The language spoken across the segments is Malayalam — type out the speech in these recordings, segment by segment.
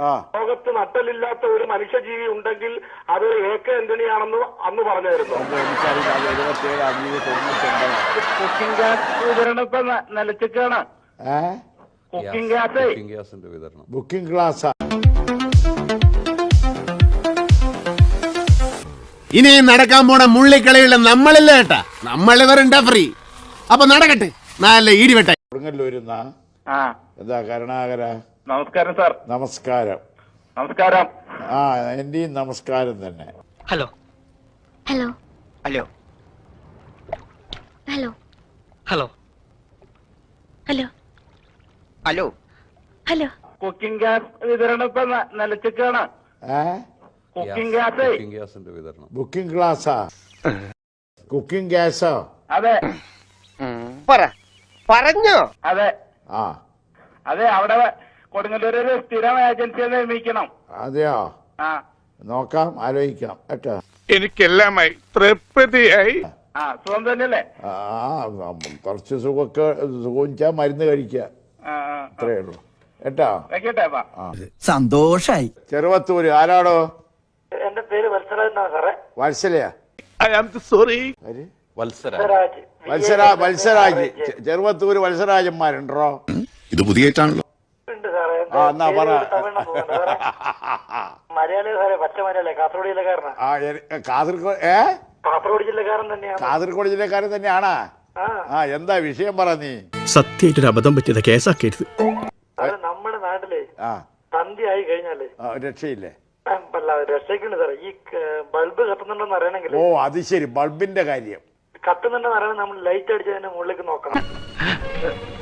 ആ. ലോകത്ത് നട്ടലില്ലാത്ത ഒരു മനുഷ്യജീവി ഉണ്ടെങ്കിൽ അത് എ കെ ആന്റണിയാണെന്ന് അന്ന് പറഞ്ഞായിരുന്നു. കുക്കിംഗ് ഗ്യാസ് വിതരണം ഇപ്പൊ നിലച്ചിക്കാണ് ഏ? കുക്കിംഗ് ഗ്യാസ് കുക്കിംഗ് ഗ്യാസിന്റെ വിതരണം. ബുക്കിംഗ് ക്ലാസ് ഇനി നടക്കാൻ പോണ മുള്ളിക്കളിയിൽ നമ്മളില്ല കേട്ടാ നമ്മളിവരുണ്ടാ ഫ്രീ അപ്പൊ നടക്കട്ടെ. നല്ല ഈടിവെട്ടെ കൊടുങ്ങല്ലൂരുന്ന? ആ. എന്താ കരുണാകര? നമസ്കാരം സാർ. നമസ്കാരം. നമസ്കാരം. ആ എന്റെയും നമസ്കാരം തന്നെ. Hello. Hello. Hello. Hello. Hello. Hello. Hello. Hello. Cooking gas വിതരണം ഇപ്പൊ നിലച്ചിക്കാണ് കുക്കിംഗ് ഗ്യാസ് കുക്കിംഗ് ഗ്യാസിന്റെ വിതരണം. ബുക്കിംഗ് ക്ലാസ്സാ കുക്കിംഗ് ഗ്യാസോ അതെ. പറ. പറഞ്ഞോ. അതെ. ആ. അതെ അവിടെ കൊടുങ്ങല്ലൂർ ഒരു സ്ഥിരം ഏജൻസിയെ നിയമിക്കണം. അതെയോ? ആ. നോക്കാം ആലോചിക്കാം കേട്ടോ. എനിക്കെല്ലാമായി തൃപ്തിയായി. ആ സുഖം തന്നെയല്ലേ? ആ കുറച്ച് സുഖമൊക്കെ സുഖിച്ചാ മരുന്ന് കഴിക്കുക. അത്രേ ഉള്ളൂ. കേട്ടോ? വെക്കട്ടെ അപ്പാ സന്തോഷായി. ചെറുവത്തൂര് ആരാടോ? എന്റെ പേര് വത്സരാജ് സാറേ? വത്സലയാ? I am sorry. ആര്? വത്സരാജ്. വത്സരാ വത്സരാജ്. ചെറുവത്തൂര് വത്സരാജന്മാരുണ്ടോ? ഇത് ആ എന്നാ പറ. മലയാളി സാറേ പച്ച മലയാളി കാസർഗോഡ് ജില്ലക്കാരനാ ആ എനി- കാസർഗോഡ് ഏ? കാസർഗോഡ് ജില്ലക്കാരൻ തന്നെയാണ് കാസർഗോഡ് ജില്ലക്കാരൻ തന്നെയാണാ? ആ. ആ എന്താ വിഷയം പറ നീ? സത്യമായിട്ടൊരു അബദ്ധം പറ്റിയത് കേസാക്കരുത്. നമ്മുടെ നാട്ടിൽ ആ. സന്ധ്യ ആയി കഴിഞ്ഞാൽ രക്ഷയില്ലേ? രക്ഷയ്ക്കുണ്ട് സാറേ. ഈ ബൾബ് കത്തുന്നുണ്ടോന്ന് അറിയണമെങ്കിൽ ഓ അത് ശരി. ബൾബിന്റെ കാര്യം. കത്തുന്നുണ്ടെന്ന് അറിയണം നമ്മൾ ലൈറ്റ് അടിച്ചതിന്റെ മുകളിലേക്ക് നോക്കണം.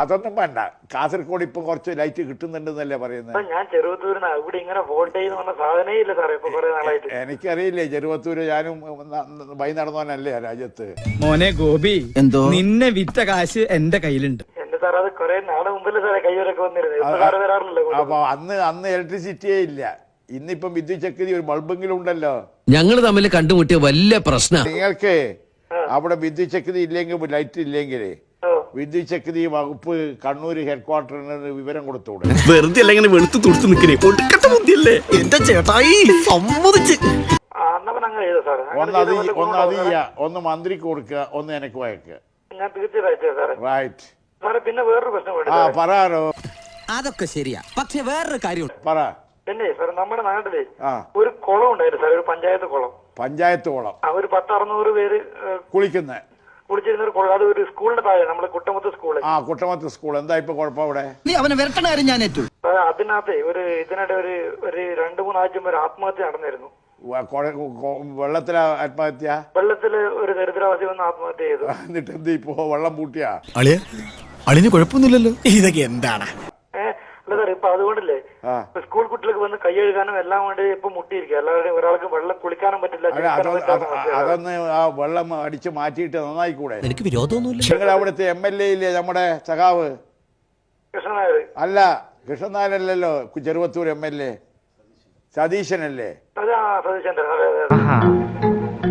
അതൊന്നും വേണ്ട. കാസർഗോഡ് ഇപ്പൊ കുറച്ച് ലൈറ്റ് കിട്ടുന്നുണ്ടെന്നല്ലേ പറയുന്നത് ഞാൻ ചെറുപത്തൂരിന് ഇവിടെ ഇങ്ങനെ വോൾട്ടേജ് എന്ന് പറഞ്ഞ സാധനേ ഇല്ല സാറേ ഇപ്പൊ കുറെ നാളായിട്ട്. എനിക്കറിയില്ലേ ചെറുവത്തൂര് ഞാനും വൈ നടന്നവനല്ലേ രാജ്യത്ത്. മോനെ ഗോപി എന്തോ? നിന്നെ വിറ്റ കാശ് എന്റെ കയ്യിലുണ്ട്. എന്റെ സാറേ അത് കുറെ നാളെ മുമ്പല്ലേ സാറേ വന്നിരുന്നത് അപ്പൊ അന്ന് അന്ന് ഇലക്ട്രിസിറ്റിയേ ഇല്ല. ഇന്നിപ്പം വിദ്യുത് ശക്തി ഒരു ബൾബെങ്കിലും ഉണ്ടല്ലോ. ഞങ്ങൾ തമ്മിൽ കണ്ടുമുട്ടിയ വലിയ പ്രശ്നം. നിങ്ങൾക്ക് അവിടെ വിദ്യുത് ശക്തി ഇല്ലെങ്കിൽ ലൈറ്റ് ഇല്ലെങ്കിൽ ഓ. വിദ്യുത് ശക്തി വകുപ്പ് കണ്ണൂർ ഹെഡ്ക്വാർട്ടറിന് വിവരം കൊടുത്തൂടെ? വെറുതെ അല്ല ഇങ്ങനെ വെളുത്ത് തുടുത്ത് നിൽക്കണേ. ഒടുക്കത്തെ ബുദ്ധിയല്ലേ? എന്റെ ചേട്ടായി സമ്മതിച്ച്. ഒന്നത് ഒന്ന് അത് ഒന്ന് അത് ചെയ്യാ ഒന്ന് മന്ത്രിക്ക് കൊടുക്കുക ഒന്ന് എനിക്ക് വയക്കുക ഞാൻ റൈറ്റ് സാറേ. പിന്നെ വേറൊരു പ്രശ്നം ആ. പറയാറോ അതൊക്കെ ശരിയാ. പക്ഷെ വേറൊരു കാര്യം പറ. പിന്നെ സാർ നമ്മുടെ നാട്ടിൽ ഒരു കുളം ഉണ്ടായിരുന്നു സാർ ഒരു പഞ്ചായത്ത് കുളം. പഞ്ചായത്ത് കുളം. ആ ഒരു പത്ത് അറുന്നൂറ് പേര് കുളിക്കുന്ന. കുളിച്ചിരുന്ന ഒരു കുളം അത് ഒരു സ്കൂളിന്റെ താഴെ നമ്മുടെ കുട്ടമുത്ത് സ്കൂൾ ആ കുട്ടമത്ത് സ്കൂൾ. എന്താ ഇപ്പൊ കുഴപ്പം അവിടെ? നീ അവനെ വരട്ടണ കാര്യം ഞാൻ ഏറ്റു. അതിനകത്തെ ഒരു ഇതിനിടെ ഒരു ഒരു രണ്ടു മൂന്നാഴ്ച മുമ്പ് ഒരു ആത്മഹത്യ നടന്നിരുന്നു. ആത്മഹത്യ? വെള്ളത്തിൽ ഒരു ദരിദ്രവാസി വന്ന് ആത്മഹത്യ ചെയ്തു. എന്നിട്ട് എന്ത് ഇപ്പോ വെള്ളം പൂട്ടിയാ? അളിയ അളിന് കുഴപ്പമൊന്നുമില്ലല്ലോ. ഇതൊക്കെ എന്താണ്? ഏഹ് അല്ല സാർ ഇപ്പൊ അതുകൊണ്ടല്ലേ ഇപ്പൊ സ്കൂൾ കുട്ടികൾക്ക് വന്ന് കൈ കഴുകാനും എല്ലാം വേണ്ടി ഇപ്പൊ മുട്ടിയിരിക്കുക അല്ലാതെ ഒരാൾക്ക് വെള്ളം കുളിക്കാനും പറ്റില്ല. അതൊന്ന് ആ വെള്ളം അടിച്ച് മാറ്റിയിട്ട് നന്നായി നന്നായിക്കൂടെ? എനിക്ക് വിരോധമൊന്നുമില്ല. നിങ്ങൾ അവിടുത്തെ എം എൽ എ ഇല്ലേ നമ്മുടെ സഖാവ്? കൃഷ്ണനായർ. അല്ല കൃഷ്ണനാരല്ലല്ലോ ചെറുവത്തൂർ എം എൽ എ. സതീശനല്ലേ?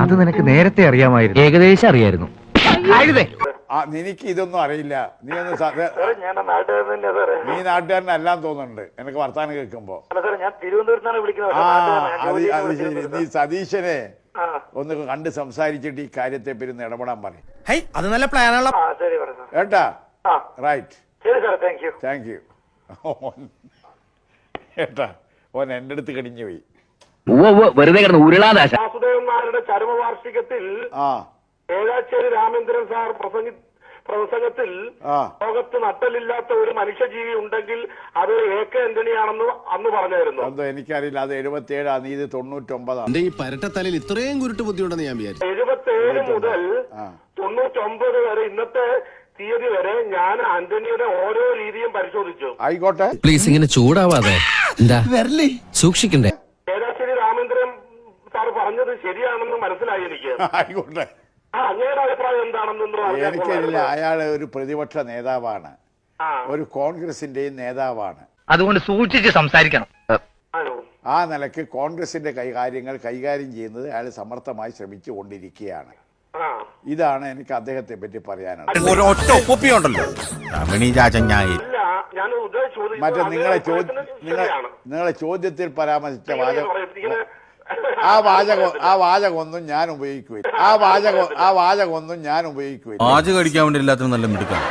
അത് നിനക്ക് നേരത്തെ അറിയാമായിരുന്നു. ഏകദേശം അറിയായിരുന്നു. ആ നിനക്ക് ഇതൊന്നും അറിയില്ല. നീ ഒന്ന് നീ നാട്ടുകാരനെ നാട്ടുകാരനല്ലാന്ന് തോന്നുന്നുണ്ട്. എനിക്ക് വർത്താനം കേൾക്കുമ്പോ. ആ അത് അത് ശരി. നീ സതീശനെ ഒന്ന് കണ്ട് സംസാരിച്ചിട്ട് ഈ കാര്യത്തെ പേര് ഇടപെടാൻ പറയും. അത് നല്ല പ്ലാനുള്ള കേട്ടാ? റൈറ്റ് താങ്ക് യു കേട്ടാ? ഓൻ എന്റെ അടുത്ത് കടിഞ്ഞു പോയി. വെറുതെ കിടന്ന് ഉരുളാദാശ വാസുദേവന്മാരുടെ ചരമവാർഷികത്തിൽ ആ. ഏഴാച്ചേരി രാമേന്ദ്രൻ സാർ പ്രസംഗി പ്രസംഗത്തിൽ ലോകത്ത് നട്ടലില്ലാത്ത ഒരു മനുഷ്യജീവി ഉണ്ടെങ്കിൽ അത് എ കെ ആന്റണിയാണെന്ന് അന്ന് പറഞ്ഞായിരുന്നു. എന്തോ എനിക്കറിയില്ല. അത് എഴുപത്തിയേഴാ നീ ഇത് തൊണ്ണൂറ്റൊമ്പതാ. എന്റെ ഈ പരട്ടത്തലയിൽ ഇത്രയും കുരുട്ട് ബുദ്ധിയുണ്ടെന്ന് ഞാൻ വിചാരിച്ചു. എഴുപത്തേഴ് മുതൽ. തൊണ്ണൂറ്റൊമ്പത് വരെ ഇന്നത്തെ തീയതി വരെ ഞാൻ ആന്റണിയുടെ ഓരോ രീതിയും പരിശോധിച്ചു. ആയിക്കോട്ടെ. പ്ലീസ് ഇങ്ങനെ ചൂടാവാതെ. വരല്ലേ സൂക്ഷിക്കണ്ടേ? ഏഴാശ്ശേരി രാമേന്ദ്രൻ സാർ പറഞ്ഞത് ശരിയാണെന്ന് മനസ്സിലായി എനിക്ക്. ആയിക്കോട്ടെ. എനിക്കറിയില്ല. അയാൾ ഒരു പ്രതിപക്ഷ നേതാവാണ്. ഒരു കോൺഗ്രസിന്റെയും നേതാവാണ്. അതുകൊണ്ട് സൂക്ഷിച്ച് സംസാരിക്കണം. ആ നിലയ്ക്ക് കോൺഗ്രസിന്റെ കൈകാര്യങ്ങൾ കൈകാര്യം ചെയ്യുന്നത് അയാൾ സമർത്ഥമായി ശ്രമിച്ചു കൊണ്ടിരിക്കുകയാണ് ഇതാണ് എനിക്ക് അദ്ദേഹത്തെ പറ്റി പറയാനുള്ളത്. മറ്റേ നിങ്ങളെ ചോദ്യം നിങ്ങളെ ചോദ്യത്തിൽ പരാമർശിച്ച വാദം ആ വാചകം ആ വാചകമൊന്നും ഞാൻ ഉപയോഗിക്കുകയില്ല ആ വാചകം ആ വാചകമൊന്നും ഞാൻ ഉപയോഗിക്കുകയില്ല വാചകം അടിക്കാൻ വേണ്ടി എല്ലാത്തിനും നല്ല മിടുക്കാണ്.